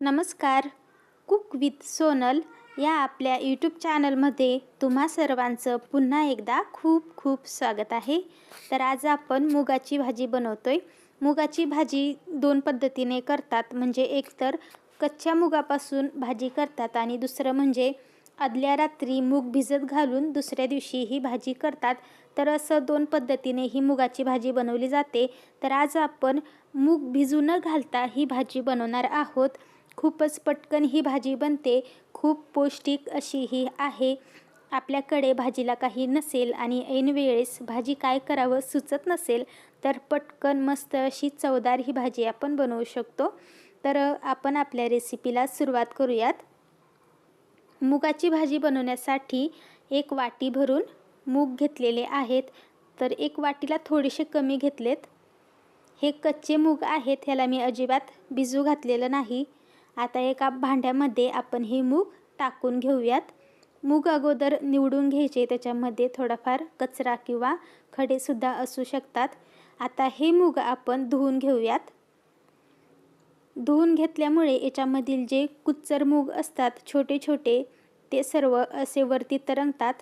नमस्कार. Cook with Sonal या आपल्या यूट्यूब चॅनलमध्ये तुम्हा सर्वांचं पुन्हा एकदा खूप खूप स्वागत आहे. तर आज आपण मुगाची भाजी बनवतो आहे मुगाची भाजी दोन पद्धतीने करतात. म्हणजे एकतर कच्च्या मुगापासून भाजी करतात आणि दुसरं म्हणजे आदल्या रात्री मूग भिजत घालून दुसऱ्या दिवशी ही भाजी करतात. तर असं दोन पद्धतीने ही मुगाची भाजी बनवली जाते. तर आज आपण मूग भिजू न घालता ही भाजी बनवणार आहोत. खूपच पटकन ही भाजी बनते. खूप पौष्टिक अशी ही आहे. आपल्याकडे भाजीला काही नसेल आणि ऐन वेळेस भाजी काय करावं सुचत नसेल तर पटकन मस्त अशी चवदार ही भाजी आपण बनवू शकतो. तर आपण आपल्या रेसिपीला सुरुवात करूयात. मुगाची भाजी बनवण्यासाठी एक वाटी भरून मूग घेतलेले आहेत. तर एक वाटीला थोडेसे कमी घेतलेत. हे कच्चे मूग आहेत ह्याला मी अजिबात भिजू घातलेलं नाही. आता एका भांड्यामध्ये आपण हे मूग टाकून घेऊयात. मूग अगोदर निवडून घ्यायचे त्याच्यामध्ये थोडाफार कचरा किंवा खडेसुद्धा असू शकतात. आता हे मूग आपण धुवून घेऊयात. धुवून घेतल्यामुळे याच्यामधील जे कुच्चर मूग असतात छोटे छोटे ते सर्व असे वरती तरंगतात.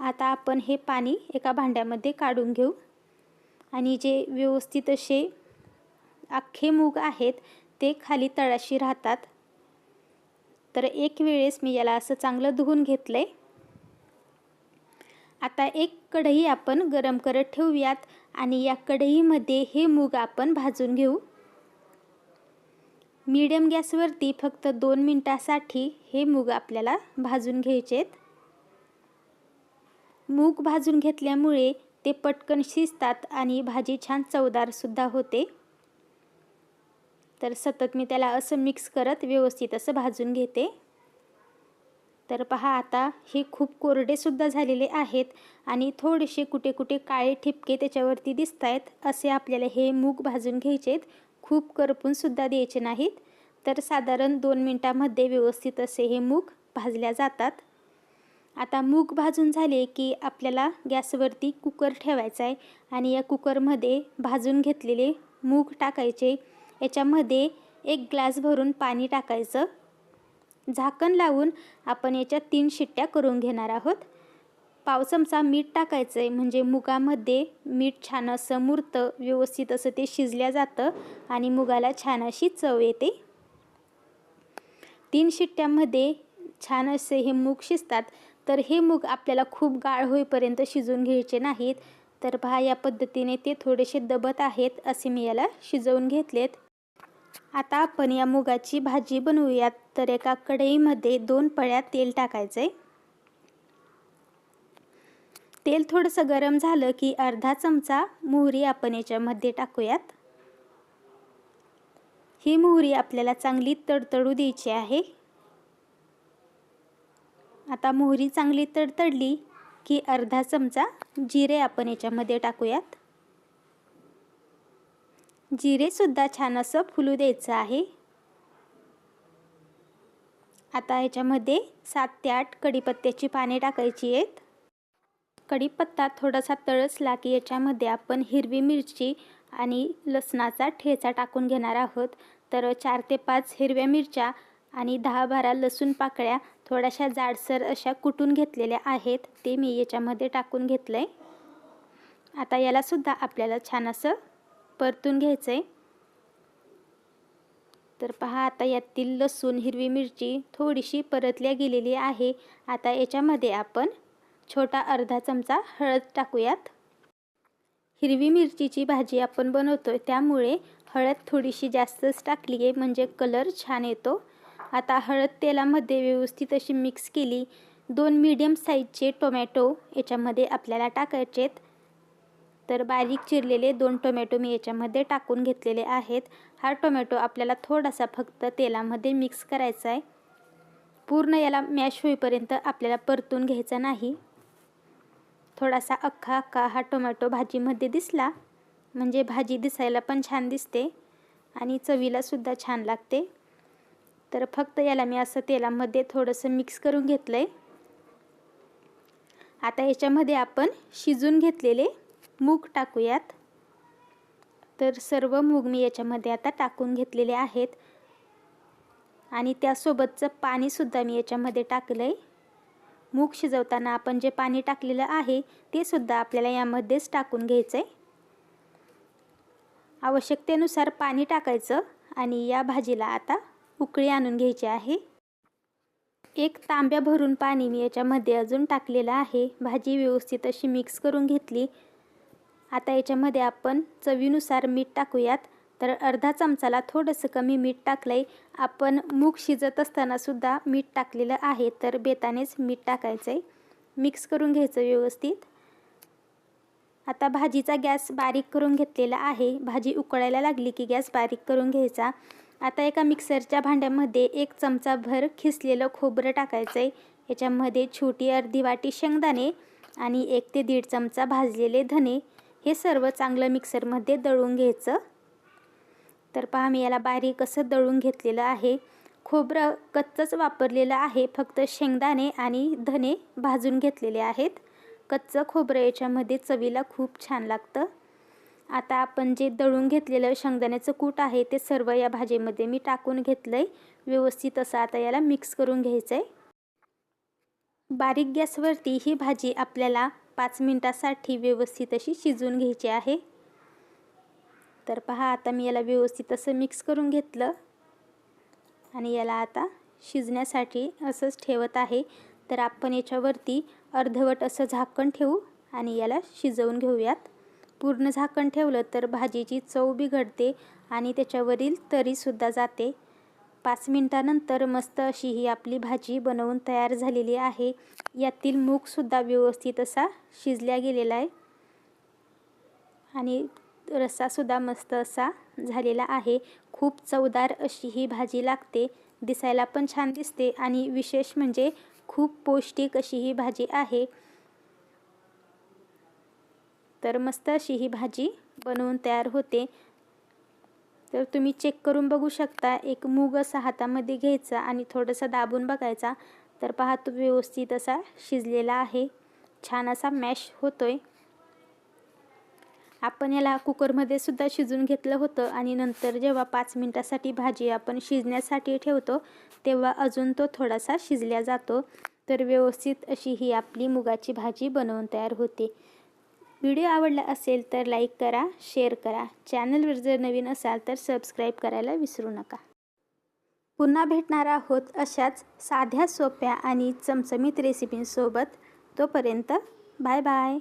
आता आपण हे पाणी एका भांड्यामध्ये काढून घेऊ. आणि जे व्यवस्थित असे अख्खे मूग आहेत ते खाली तळाशी राहतात. तर एक वेळेस मी याला असं चांगलं धुवून घेतलं आहे आता एक कढई आपण गरम करत ठेवूयात आणि या कढईमध्ये हे मूग आपण भाजून घेऊ. मीडियम गॅसवरती फक्त दोन मिनटासाठी हे मूग आपल्याला भाजून घ्यायचेत. मूग भाजून घेतल्यामुळे ते पटकन शिजतात आणि भाजी छान चवदारसुद्धा होते. तर सतत मी त्याला असं मिक्स करत व्यवस्थित असं भाजून घेते. तर पहा आता हे खूप कोरडेसुद्धा झालेले आहेत आणि थोडेसे कुठे कुठे काळे ठिपके त्याच्यावरती दिसत आहेत असे आपल्याला हे मूग भाजून घ्यायचेत. खूप करपूनसुद्धा द्यायचे नाहीत. तर साधारण दोन मिनटामध्ये व्यवस्थित असे हे मूग भाजल्या जातात. आता मूग भाजून झाले की आपल्याला गॅसवरती कुकर ठेवायचा आहे आणि या कुकरमध्ये भाजून घेतलेले मूग टाकायचे. याच्यामध्ये एक ग्लास भरून पाणी टाकायचं. झाकण लावून आपण याच्या तीन शिट्ट्या करून घेणार आहोत. पाव चमचा मीठ टाकायचं आहे म्हणजे मुगामध्ये मीठ छान असं मुरतं व्यवस्थित असं ते शिजल्या जातं आणि मुगाला छान अशी चव येते. तीन शिट्ट्यामध्ये छान असे हे मूग शिजतात. तर हे मूग आपल्याला खूप गाळ होईपर्यंत शिजवून घ्यायचे नाहीत. तर पहा या पद्धतीने ते थोडेसे दबत आहेत असे मी याला शिजवून घेतलेत. आता आपण या मुगाची भाजी बनवूयात. तर एका कढईमध्ये दोन पळ्या तेल टाकायचं आहे तेल थोडंसं गरम झालं की अर्धा चमचा मोहरी आपण याच्यामध्ये टाकूयात. ही मोहरी आपल्याला चांगली तडतडू द्यायची आहे. आता मोहरी चांगली तडतडली की अर्धा चमचा जिरे आपण याच्यामध्ये टाकूयात. जिरेसुद्धा छान असं फुलू द्यायचं आहे. आता याच्यामध्ये सात ते आठ कढीपत्त्याची पाने टाकायची आहेत. कढीपत्ता थोडासा तळसला की याच्यामध्ये आपण हिरवी मिरची आणि लसणाचा ठेचा टाकून घेणार आहोत. तर चार ते पाच हिरव्या मिरच्या आणि दहा बारा लसूण पाकळ्या थोड्याशा जाडसर अशा कुटून घेतलेल्या आहेत. ते मी याच्यामध्ये टाकून घेतलं आहे आता यालासुद्धा आपल्याला छान असं परतून घ्यायचं आहे तर पहा आता यातील लसूण हिरवी मिरची थोडीशी परतल्या गेलेली आहे. आता याच्यामध्ये आपण छोटा अर्धा चमचा हळद टाकूयात. हिरवी मिरचीची भाजी आपण बनवतो आहे त्यामुळे हळद थोडीशी जास्तच टाकली आहे म्हणजे कलर छान येतो. आता हळद तेलामध्ये व्यवस्थित अशी मिक्स केली. दोन मीडियम साईजचे टोमॅटो याच्यामध्ये आपल्याला टाकायचे आहेत तर बारीक चिरलेले दोन टोमॅटो मी याच्यामध्ये टाकून घेतलेले आहेत. हा टोमॅटो आपल्याला थोडासा फक्त तेलामध्ये मिक्स करायचा आहे. पूर्ण याला मॅश होईपर्यंत आपल्याला परतून घ्यायचा नाही. थोडासा अख्खा अख्खा हा टोमॅटो भाजीमध्ये दिसला म्हणजे भाजी दिसायला पण छान दिसते आणि चवीलासुद्धा छान लागते. तर फक्त याला मी असं तेलामध्ये थोडंसं मिक्स करून घेतलं आहे आता याच्यामध्ये आपण शिजून घेतलेले मूग टाकूयात. तर सर्व मूग मी याच्यामध्ये आता टाकून घेतलेले आहेत. आणि त्यासोबतचं पाणीसुद्धा मी याच्यामध्ये टाकलं आहे मूग शिजवताना आपण जे पाणी टाकलेलं आहे ते सुद्धा आपल्याला यामध्येच टाकून घ्यायचं आहे आवश्यकतेनुसार पाणी टाकायचं आणि या भाजीला आता उकळी आणून घ्यायची आहे. एक तांब्या भरून पाणी मी याच्यामध्ये अजून टाकलेलं आहे. भाजी व्यवस्थित अशी मिक्स करून घेतली. आता याच्यामध्ये आपण चवीनुसार मीठ टाकूयात. तर अर्धा चमचाला थोडंसं कमी मीठ टाकलं आहे आपण मूग शिजत असतानासुद्धा मीठ टाकलेलं आहे तर बेतानेच मीठ टाकायचं आहे मिक्स करून घ्यायचं व्यवस्थित. आता भाजीचा गॅस बारीक करून घेतलेला आहे. भाजी उकळायला लागली की गॅस बारीक करून घ्यायचा. आता एका मिक्सरच्या भांड्यामध्ये एक चमचाभर खिसलेलं खोबरं टाकायचं आहे याच्यामध्ये छोटी अर्धी वाटी शेंगदाणे आणि एक ते दीड चमचा भाजलेले धने हे सर्व चांगलं मिक्सरमध्ये दळून घ्यायचं. तर पहा मी याला बारीक असं दळून घेतलेलं आहे. खोबरं कच्चंच वापरलेलं आहे. फक्त शेंगदाणे आणि धने भाजून घेतलेले आहेत. कच्चं खोबरं याच्यामध्ये चवीला खूप छान लागतं. आता आपण जे दळून घेतलेलं शेंगदाण्याचं कूट आहे ते सर्व या भाजीमध्ये मी टाकून घेतलं आहे व्यवस्थित असं आता याला मिक्स करून घ्यायचं आहे बारीक गॅसवरती ही भाजी आपल्याला पाच मिनटासाठी व्यवस्थित अशी शिजवून घ्यायची आहे. तर पहा आता मी याला व्यवस्थित असं मिक्स करून घेतलं. आणि याला आता शिजण्यासाठी असंच ठेवत आहे. तर आपण याच्यावरती अर्धवट असं झाकण ठेवू आणि याला शिजवून घेऊयात. पूर्ण झाकण ठेवलं तर भाजीची चव बिघडते आणि त्याच्यावरील तरीसुद्धा जाते. पाच मिनटानंतर मस्त अशी ही आपली भाजी बनवून तयार झालेली आहे. यातील मूगसुद्धा व्यवस्थित असा शिजल्या गेलेला आहे. आणि रस्सासुद्धा मस्त असा झालेला आहे. खूप चवदार अशी ही भाजी लागते. दिसायला पण छान दिसते आणि विशेष म्हणजे खूप पौष्टिक अशी ही भाजी आहे. तर मस्त अशी ही भाजी बनवून तयार होते. तर तुम्ही चेक करून बघू शकता. एक मूग असा हातामध्ये घ्यायचा आणि थोडंसं दाबून बघायचा. तर पहा तो व्यवस्थित असा शिजलेला आहे. छान असा मॅश होतोय. आपण याला कुकरमध्ये सुद्धा शिजून घेतलं होतं आणि नंतर जेव्हा पाच मिनटासाठी भाजी आपण शिजण्यासाठी ठेवतो तेव्हा अजून तो थोडासा शिजल्या जातो. तर व्यवस्थित अशी ही आपली मुगाची भाजी बनवून तयार होते. व्हिडिओ आवडला असेल तर लाईक करा शेअर करा. चॅनलवर जर नवीन असाल तर सबस्क्राईब करायला विसरू नका. पुन्हा भेटणार आहोत अशाच साध्या सोप्या आणि चमचमीत रेसिपींसोबत तोपर्यंत बाय बाय.